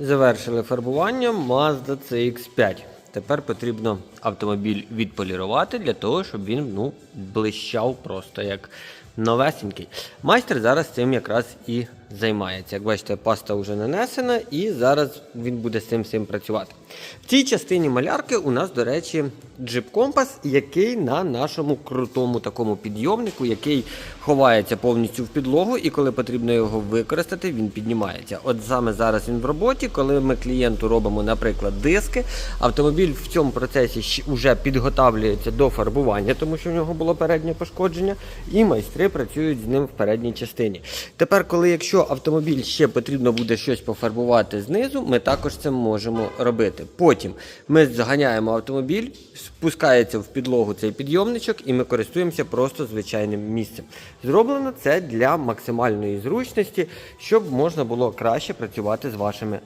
Завершили фарбування Mazda CX5. Тепер потрібно автомобіль відполірувати для того, щоб він ну, блищав просто як новесенький. Майстер зараз цим якраз і займається. Як бачите, паста вже нанесена, і зараз він буде з цим всім працювати. В цій частині малярки у нас, до речі, джип компас, який на нашому крутому такому підйомнику, який ховається повністю в підлогу, і коли потрібно його використати, він піднімається. От саме зараз він в роботі, коли ми клієнту робимо, наприклад, диски, автомобіль в цьому процесі вже підготавлюється до фарбування, тому що в нього було переднє пошкодження, і майстри працюють з ним в передній частині. Тепер, коли якщо автомобіль ще потрібно буде щось пофарбувати знизу, ми також це можемо робити. Потім ми заганяємо автомобіль, спускається в підлогу цей підйомничок, і ми користуємося просто звичайним місцем. Зроблено це для максимальної зручності, щоб можна було краще працювати з вашими